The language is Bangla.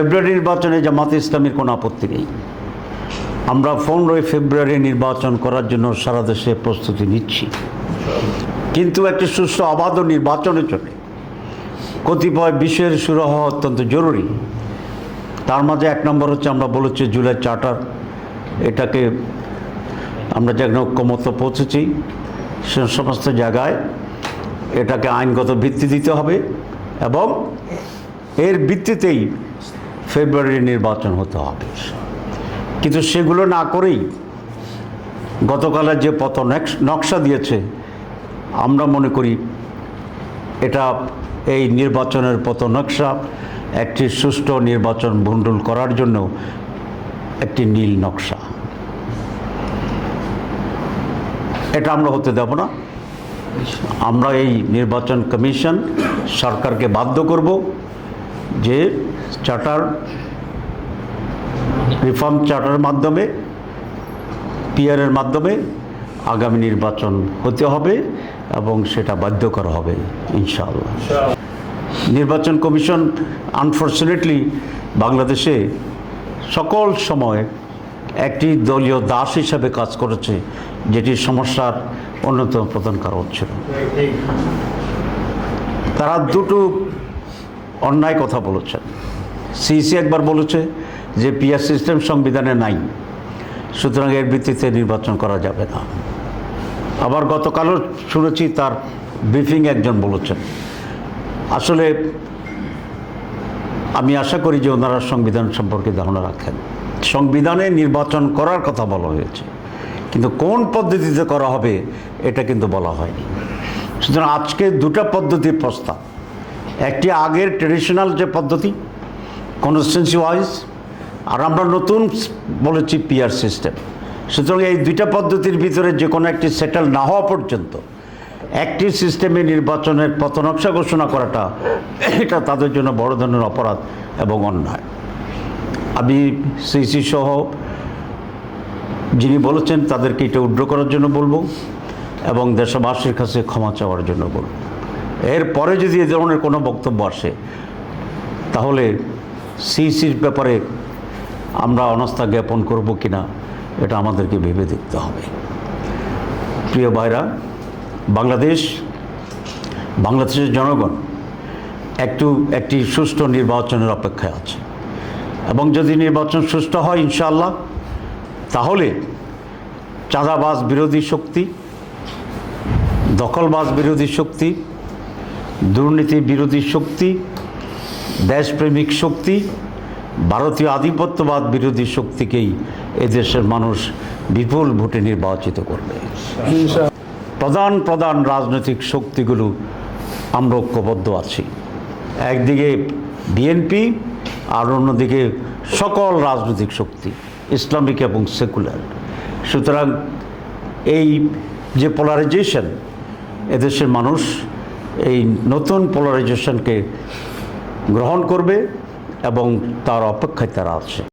ফেব্রুয়ারি নির্বাচনে জামাত ইসলামের কোনো আপত্তি নেই। আমরা পনেরোই ফেব্রুয়ারি নির্বাচন করার জন্য সারা দেশে প্রস্তুতি নিচ্ছি। কিন্তু একটি সুষ্ঠু অবাধ নির্বাচনের জন্য কতিপয় বিষয়ের শুরু হওয়া অত্যন্ত জরুরি। তার মাঝে এক নম্বর হচ্ছে আমরা বলেছি জুলাই চার্টার। এটাকে আমরা যেখানে ঐক্যমত পৌঁছেছি সে সমস্ত জায়গায় এটাকে আইনগত ভিত্তি দিতে হবে এবং এর ভিত্তিতেই ফেব্রুয়ারি নির্বাচন হতে হবে। কিন্তু সেগুলো না করেই গতকালের যে পত নকশা দিয়েছে, আমরা মনে করি এটা এই নির্বাচনের পথ নকশা, একটি সুষ্ঠু নির্বাচন ভণ্ডুল করার জন্য একটি নীল নকশা। এটা আমরা হতে দেব না। আমরা এই নির্বাচন কমিশন সরকারকে বাধ্য করব। যে চার্টার, রিফর্ম চার্টারের মাধ্যমে পিয়ারের মাধ্যমে আগামী নির্বাচন হতে হবে এবং সেটা বাধ্য করা হবে, ইনশাআল্লাহ। নির্বাচন কমিশন আনফর্চুনেটলি বাংলাদেশে সকল সময় একটি দলীয় দাস হিসাবে কাজ করেছে যেটি সমস্যার অন্যতম প্রধান কারণ ছিল তারা দুটো অন্যায় কথা বলেছেন সিইসি একবার বলেছে যে পিআর সিস্টেম সংবিধানে নাই, সুতরাং এর ভিত্তিতে নির্বাচন করা যাবে না। আবার গতকালও শুনেছি তার ব্রিফিং একজন বলেছেন। আসলে আমি আশা করি যে ওনারা সংবিধান সম্পর্কে ধারণা রাখেন। সংবিধানে নির্বাচন করার কথা বলা হয়েছে, কিন্তু কোন পদ্ধতিতে করা হবে, এটা কিন্তু বলা হয়নি। সুতরাং আজকে দুটা পদ্ধতির প্রস্তাব। একটি আগের ট্রেডিশনাল যে পদ্ধতি কনস্টেন্সি ওয়াইজ আর আমরা নতুন বলেছি পিয়ার সিস্টেম সুতরাং এই দুইটা পদ্ধতির ভিতরে যে কোনো একটি সেটেল না হওয়া পর্যন্ত, একটি সিস্টেমে নির্বাচনের পথনকশা ঘোষণা করাটা, এটা তাদের জন্য বড় ধরনের অপরাধ এবং অন্যায়। আমি সিসি সহ যিনি বলেছেন তাদেরকে এটা উড্র করার জন্য বলব এবং দেশবাসীর কাছে ক্ষমা চাওয়ার জন্য বলব। এরপরে যদি এ ধরনের কোনো বক্তব্য আসে, তাহলে সিসির ব্যাপারে আমরা অনাস্থা জ্ঞাপন করব কিনা, এটা আমাদেরকে ভেবে দেখতে হবে। প্রিয় ভাইরা, বাংলাদেশ, বাংলাদেশের জনগণ একটু একটি সুষ্ঠু নির্বাচনের অপেক্ষায় আছে। এবং যদি নির্বাচন সুষ্ঠু হয়, ইনশাআল্লাহ, তাহলে চাঁদাবাজ বিরোধী শক্তি, দখলবাজ বিরোধী শক্তি দুর্নীতি বিরোধী শক্তি, দেশপ্রেমিক শক্তি, ভারতীয় আধিপত্যবাদ বিরোধী শক্তিকেই এদেশের মানুষ বিপুল ভোটে নির্বাচিত করবে। প্রধান প্রধান রাজনৈতিক শক্তিগুলো আমরা ঐক্যবদ্ধ আছি। একদিকে বিএনপি আর অন্যদিকে সকল রাজনৈতিক শক্তি, ইসলামিক এবং সেকুলার। সুতরাং এই যে পোলারাইজেশন এদেশের মানুষ এই নতুন পোলারাইজেশনকে গ্রহণ করবে এবং তার অপেক্ষায় তারা আছে।